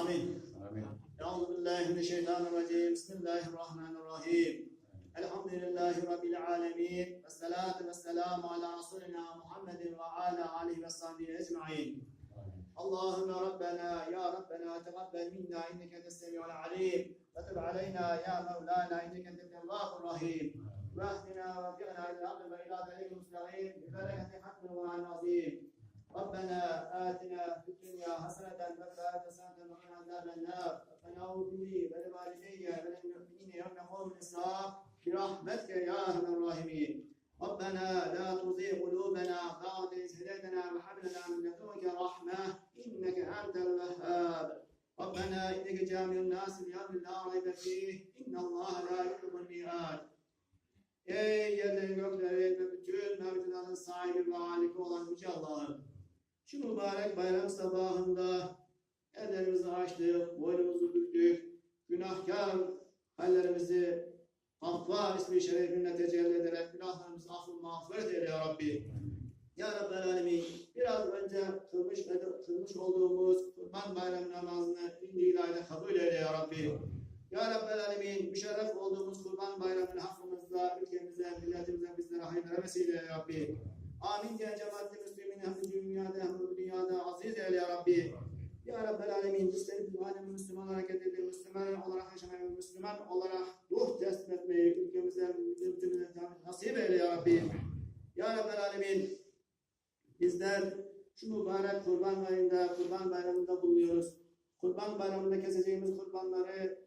Amin. أعوذ بالله من الشيطان الرجيم. بسم الله الرحمن الرحيم. الحمد لله رب العالمين. والصلاة والسلام على رسولنا محمد وعلى آله وصحبه أجمعين. اللهم ربنا يا ربنا تقبل منا إنك أنت السميع العليم. وتب علينا يا مولانا إنك أنت التواب الرحيم. وأهدنا وفقنا إلى الأرض وإلى طريق المستقيم. ببركة حق القرآن العظيم ربنا آتنا في الدنيا حسنة وفي الآخرة حسنة وقنا عذاب النار ربنا اغفر لي ولوالدي وللمؤمنين يوم يقوم الحساب برحمتك يا أرحم الراحمين ربنا لا تزغ قلوبنا بعد إذ هديتنا وهب لنا من لدنك رحمة إنك أنت الوهاب ربنا إنك جامع الناس ليوم لا ريب فيه إن الله لا يخلف الميعاد Ey yerlerin göklerin ve bütün mevcudatın sahibi ve haliki olan Yüce Allah'ım. Şu mübarek bayram sabahında ellerimizi açtık, boynumuzu büktük, günahkar hallerimizi Affar ismi şerefine tecelli ederek günahlarımızı affı mağfiret eyle ya Rabbi. Ya Rabbel Alemin, biraz önce kılmış, kılmış olduğumuz Kurban Bayramı namazını indiğiyle kabul eyle ya Rabbi. Ya Rabbel Alemin, müşerref olduğumuz Kurban Bayramı'nı hakkımızda, ülkemize, milletimize, bizlere hayırlara vesile ya Rabbi. Amin diye cemaat-i Müslümin hem dünyada hem dünyada aziz eyle ya Rabbi. Ya Rabbel Alemin, bizleri bir alemi Müslüman olarak edildi, Müslüman olarak yaşamayı, Müslüman olarak ruh teslim etmeyi, ülkemize, milletimize nasip eyle ya Rabbi. Ya Rabbel Alemin, bizler şu mübarek kurban ayında, kurban bayramında bulunuyoruz. Kurban bayramında keseceğimiz kurbanları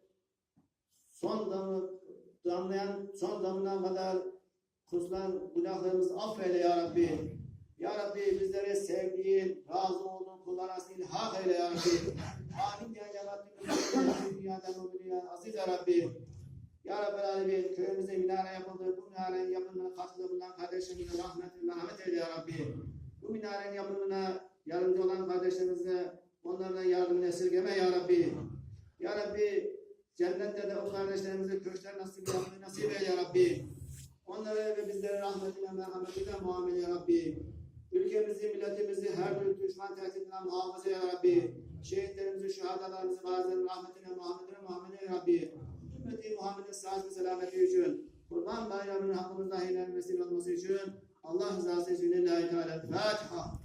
son damı, damlayan son damına kadar kuzulan günahlarımızı affeyle ya Rabbi. Ya Rabbi bizlere sevdiğin, razı olduğun kullar arasında ilhak eyle ya Rabbi. Amin ya Rabbi. Dünyadan o dünya aziz ya Rabbi. Ya Rabbi Alemin köyümüze minare yapıldı. Bu minarenin yapımına katkıda bulunan kardeşlerimize rahmet, merhamet eyle ya Rabbi. Bu minarenin yapımına yardımcı olan kardeşlerimize onlardan yardımını esirgeme ya Rabbi. Ya Rabbi cennette de o kardeşlerimize köşkler nasip yapmayı nasip eyle ya Rabbi. Onları ve bizleri rahmetiyle, merhametiyle muamele ya Rabbi. Ülkemizi, milletimizi her türlü düşman tehdidinden muhafaza ya Rabbi. Şehitlerimizi, şühadalarımızı, gazilerin rahmetine, Muhammed'ine, Muhammed'ine ya Rabbi. Ümmeti Muhammed'in sağlık ve selameti için, Kurban Bayramı'nın hakkımızda hilal vesile olması için, Allah rızası için Lillahi Teala. Fatiha.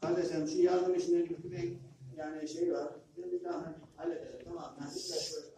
Kardeşim şu yardım işine yani şey var. Bir daha halledelim tamam. Yani bir de şöyle